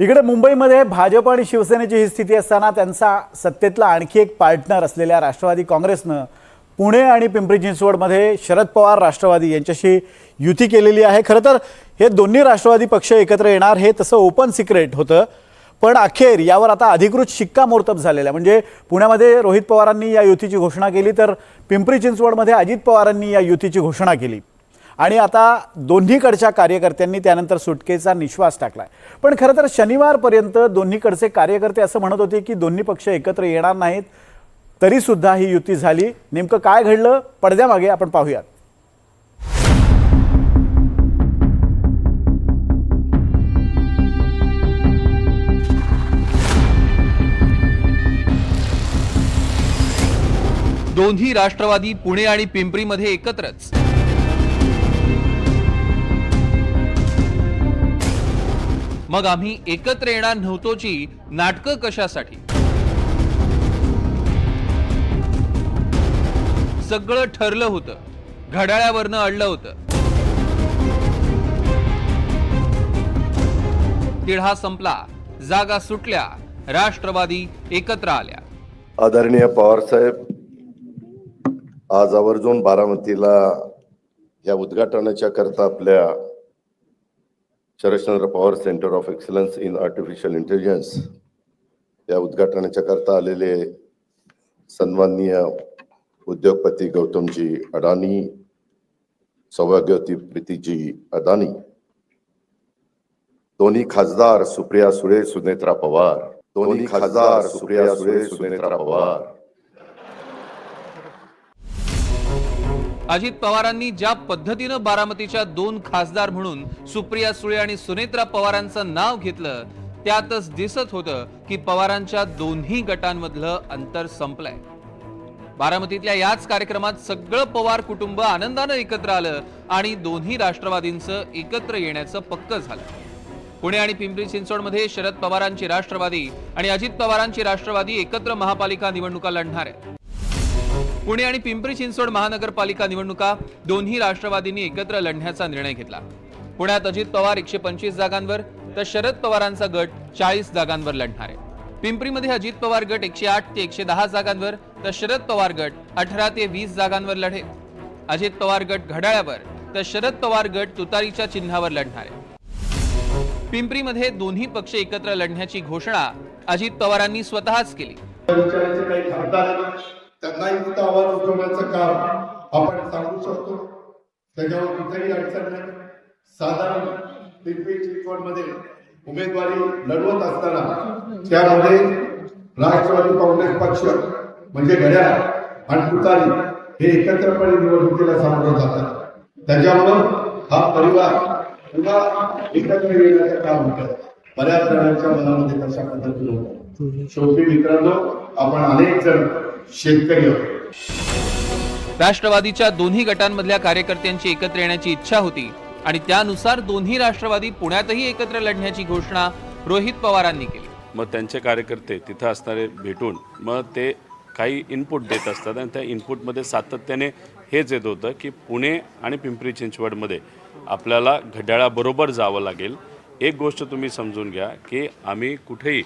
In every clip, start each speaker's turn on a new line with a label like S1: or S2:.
S1: इकडे मुंबईमध्ये भाजप आणि शिवसेनेची ही स्थिती असताना त्यांचा सत्तेतला आणखी एक पार्टनर असलेल्या राष्ट्रवादी काँग्रेसनं पुणे आणि पिंपरी चिंचवडमध्ये शरद पवार राष्ट्रवादी यांच्याशी युती केलेली आहे. खरं तर हे दोन्ही राष्ट्रवादी पक्ष एकत्र येणार हे तसं ओपन सिक्रेट होतं. पण अखेर यावर आता अधिकृत शिक्कामोर्तब झालेला आहे. म्हणजे पुण्यामध्ये रोहित पवारांनी या युतीची घोषणा केली तर पिंपरी चिंचवडमध्ये अजित पवारांनी या युतीची घोषणा केली. आणि आता दोन्हीकडच्या कार्यकर्त्यांनी त्यानंतर सुटकेचा निश्वास टाकलाय. पण खरं तर शनिवारपर्यंत दोन्हीकडचे कार्यकर्ते असं म्हणत होते की दोन्ही पक्ष एकत्र येणार नाहीत तरी सुद्धा ही युती झाली. नेमकं काय घडलं? पडद्यामागे आपण पाहूयात.
S2: दोन्ही राष्ट्रवादी पुणे आणि पिंपरीमध्ये एकत्रच. मग आम्ही एकत्र येणार नव्हतोची नाटकं कशासाठी? सगळं ठरलं होतं. घड्याळ्यावरनं अडलं होतं. तिढा संपला. जागा सुटल्या. राष्ट्रवादी एकत्र आल्या.
S3: आदरणीय पवारसाहेब आज आवर्जून बारामतीला या उद्घाटनाच्या करता आपल्या Sharadchandra Pawar centre of excellence in artificial intelligence या उद्घाटनाच्या करता आलेले सन्माननीय उद्योगपती गौतमजी अडानी सौभाग्यवती प्रीतीजी अदानी दोन्ही खासदार सुप्रिया सुळे सुनेत्रा पवार. दोन्ही खासदार सुप्रिया सुळे सुनेत्रा पवार.
S2: अजित पवारांनी ज्या पद्धतीनं बारामतीच्या दोन खासदार म्हणून सुप्रिया सुळे आणि सुनेत्रा पवारांचं नाव घेतलं त्यातच दिसत होतं की पवारांच्या दोन्ही गटांमधलं अंतर संपलंय. बारामतीतल्या याच कार्यक्रमात सगळं पवार कुटुंब आनंदानं एकत्र आलं आणि दोन्ही राष्ट्रवादींचं एकत्र येण्याचं पक्क झालं. पुणे आणि पिंपरी चिंचवडमध्ये शरद पवारांची राष्ट्रवादी आणि अजित पवारांची राष्ट्रवादी एकत्र महापालिका निवडणुका लढणार. आहे पुणे आणि पिंपरी चिंचवड महानगरपालिका निवडणुका दोन्ही राष्ट्रवादींनी एकत्र लढण्याचा निर्णय घेतला. पुण्यात अजित पवार एकशे पंचवीस जागांवर तर शरद पवारांचा गट चाळीस जागांवर लढणार. आहे पिंपरीमध्ये अजित पवार गट एकशे आठ ते एकशे दहा जागांवर तर शरद पवार गट अठरा ते वीस जागांवर लढेल अजित पवार गट घड्याळ्यावर तर शरद पवार गट तुतारीच्या चिन्हावर लढणार. आहे पिंपरीमध्ये दोन्ही पक्ष एकत्र लढण्याची घोषणा अजित पवारांनी स्वतःच केली.
S4: त्यांना काही त्यांनाही आवाज उठवण्याचं काम आपण सांगू शकतो. त्याच्यावर कुठेही अडचण नाही. साधारण पिंपरी चिंचवडमध्ये उमेदवारी लढवत असताना त्यामध्ये राष्ट्रवादी काँग्रेस पक्ष म्हणजे घड्याळ आणि तुतारी हे एकत्रपणे निवडणुकीला सामोरं जातात. त्याच्यामुळं हा परिवार पुन्हा एकत्र येण्याचं काम होतं बऱ्याच जणांच्या मनामध्ये कशा पद्धतीनं होतं शेवटी मित्रांनो आपण अनेक जण शेतकरी आहोत
S2: राष्ट्रवादीच्या दोन्ही गटांमधल्या कार्यकर्त्यांची एकत्र येण्याची इच्छा होती आणि त्यानुसार दोन्ही राष्ट्रवादी पुण्यातही एकत्र लढण्याची घोषणा रोहित पवारांनी केली.
S5: मग त्यांचे कार्यकर्ते तिथं असणारे भेटून मग ते काही इनपुट देत असतात आणि त्या इनपुटमध्ये सातत्याने हेच येत होतं की पुणे आणि पिंपरी चिंचवडमध्ये आपल्याला घड्याळाबरोबर जावं लागेल. एक गोष्ट तुम्ही समजून घ्या की आम्ही कुठेही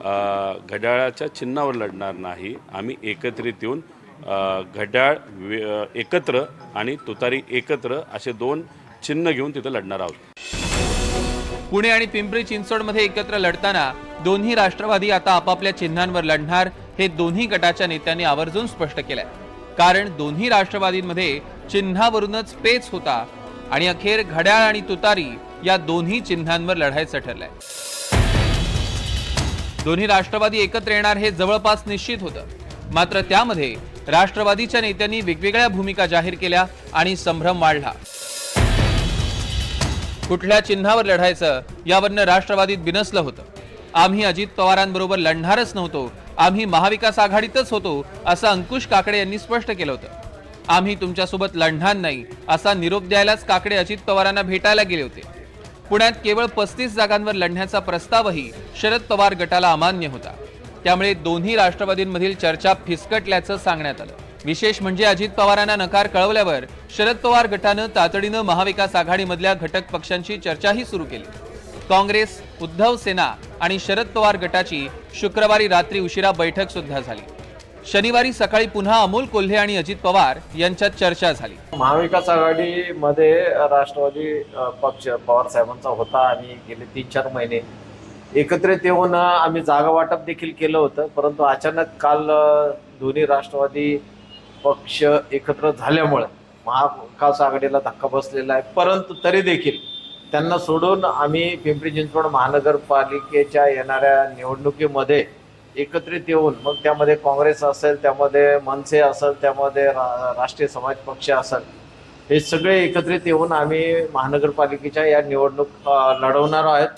S5: घड्याळाच्या चिन्हावर लढणार नाही. आम्ही एकत्रित येऊन घड्याळ एकत्र आणि तुतारी एकत्र असे दोन चिन्ह घेऊन तिथं लढणार आहोत.
S2: पुणे आणि पिंपरी चिंचवडमध्ये एकत्र लढताना दोन्ही राष्ट्रवादी आता आपापल्या चिन्हांवर लढणार हे दोन्ही गटाच्या नेत्यांनी आवर्जून स्पष्ट केलंय. कारण दोन्ही राष्ट्रवादींमध्ये चिन्हावरूनच पेच होता आणि अखेर घड्याळ आणि तुतारी या दोन्ही चिन्हांवर लढायचं ठरलंय. दोन्ही राष्ट्रवादी एकत्र येणार हे जवळपास निश्चित होतं. मात्र त्यामध्ये राष्ट्रवादीच्या नेत्यांनी वेगवेगळ्या भूमिका जाहीर केल्या आणि संभ्रम वाढला. कुठल्या चिन्हावर लढायचं यावरनं राष्ट्रवादीत बिनसलं होतं. आम्ही अजित पवारांबरोबर लढणारच नव्हतो. आम्ही महाविकास आघाडीतच होतो असं अंकुश काकडे यांनी स्पष्ट केलं होतं. आम्ही तुमच्यासोबत लढणार नाही असा निरोप द्यायलाच काकडे अजित पवारांना भेटायला गेले होते. पुण्यात केवळ पस्तीस जागांवर लढण्याचा प्रस्तावही शरद पवार गटाला अमान्य होता. त्यामुळे दोन्ही राष्ट्रवादींमधील चर्चा फिसकटल्याचं सांगण्यात आलं. विशेष म्हणजे अजित पवारांना नकार कळवल्यावर शरद पवार गटानं तातडीनं महाविकास आघाडीमधल्या घटक पक्षांशी चर्चाही सुरू केली. काँग्रेस उद्धव सेना आणि शरद पवार गटाची शुक्रवारी रात्री उशिरा बैठक सुद्धा झाली. शनिवारी सकाळी पुन्हा अमोल कोल्हे आणि अजित पवार यांच्यात चर्चा झाली.
S6: महाविकास आघाडीमध्ये राष्ट्रवादी पक्ष पवार साहेबांचा होता आणि गेले तीन चार महिने एकत्रित येऊन आम्ही जागा वाटप देखील केलं होतं. परंतु अचानक काल दोन्ही राष्ट्रवादी पक्ष एकत्र झाल्यामुळे महाविकास आघाडीला धक्का बसलेला आहे. परंतु तरी देखील त्यांना सोडून आम्ही पिंपरी चिंचवड महानगरपालिकेच्या येणाऱ्या निवडणुकीमध्ये एकत्रित येऊन मग त्यामध्ये काँग्रेस असेल त्यामध्ये मनसे असेल त्यामध्ये रा- राष्ट्रीय समाज पक्ष असेल हे सगळे एकत्रित येऊन आम्ही महानगरपालिकेच्या या निवडणूक लढवणार आहोत.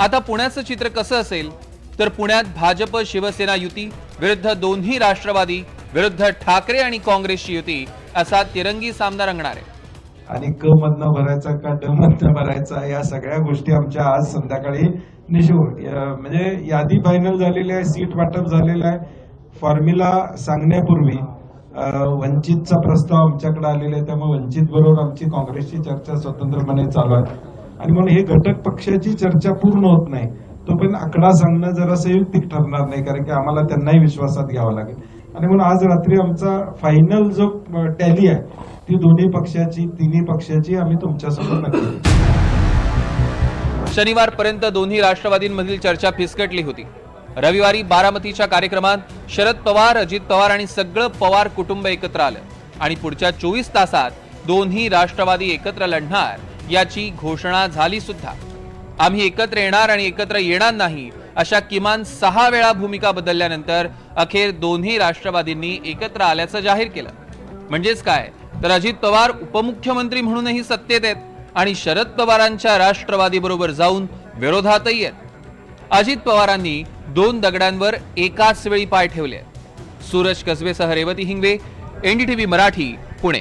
S2: आता पुण्याचं चित्र कसं असेल? तर पुण्यात भाजप शिवसेना युती विरुद्ध दोन्ही राष्ट्रवादी विरुद्ध ठाकरे आणि काँग्रेसची युती असा तिरंगी सामना रंगणार आहे.
S7: आणि क मधनं भरायचा का ड मधनं भरायचा या सगळ्या गोष्टी आमच्या आज संध्याकाळी निशिव म्हणजे यादी फायनल झालेली आहे सीट वाटप झालेलं आहे. फॉर्म्युला सांगण्यापूर्वी वंचितचा प्रस्ताव आमच्याकडे आलेला आहे त्यामुळे वंचित बरोबर आमची काँग्रेसची चर्चा स्वतंत्रपणे चालू आहे. आणि म्हणून हे घटक पक्षाची चर्चा पूर्ण होत नाही. तो पण आकडा सांगणं जरा संयुक्तिक ठरणार नाही कारण की आम्हाला त्यांनाही विश्वासात घ्यावं लागेल. आणि म्हणून आज रात्री आमचा फायनल जो टॅली आहे ती दोन्ही पक्षाची तिन्ही पक्षाची आम्ही तुमच्यासोबत नक्की
S2: शनिवारपर्यंत दोन्ही राष्ट्रवादींमधील चर्चा फिसकटली होती. रविवारी बारामतीच्या कार्यक्रमात शरद पवार अजित पवार आणि सगळं पवार कुटुंब एकत्र आलं आणि पुढच्या चोवीस तासात दोन्ही राष्ट्रवादी एकत्र लढणार याची घोषणा झाली सुद्धा. आम्ही एकत्र येणार आणि एकत्र येणार नाही अशा किमान सहा वेळा भूमिका बदलल्यानंतर अखेर दोन्ही राष्ट्रवादींनी एकत्र आल्याचं जाहीर केलं. म्हणजेच काय? तर अजित पवार उपमुख्यमंत्री म्हणूनही सत्तेत आहेत. आणि शरद पवारांच्या राष्ट्रवादी बरोबर जाऊन विरोधातही आहेत. अजित पवारांनी दोन दगडांवर एकाच वेळी पाय ठेवले सूरज कसबेसह रेवती हिंगवे एनडीटीव्ही मराठी पुणे.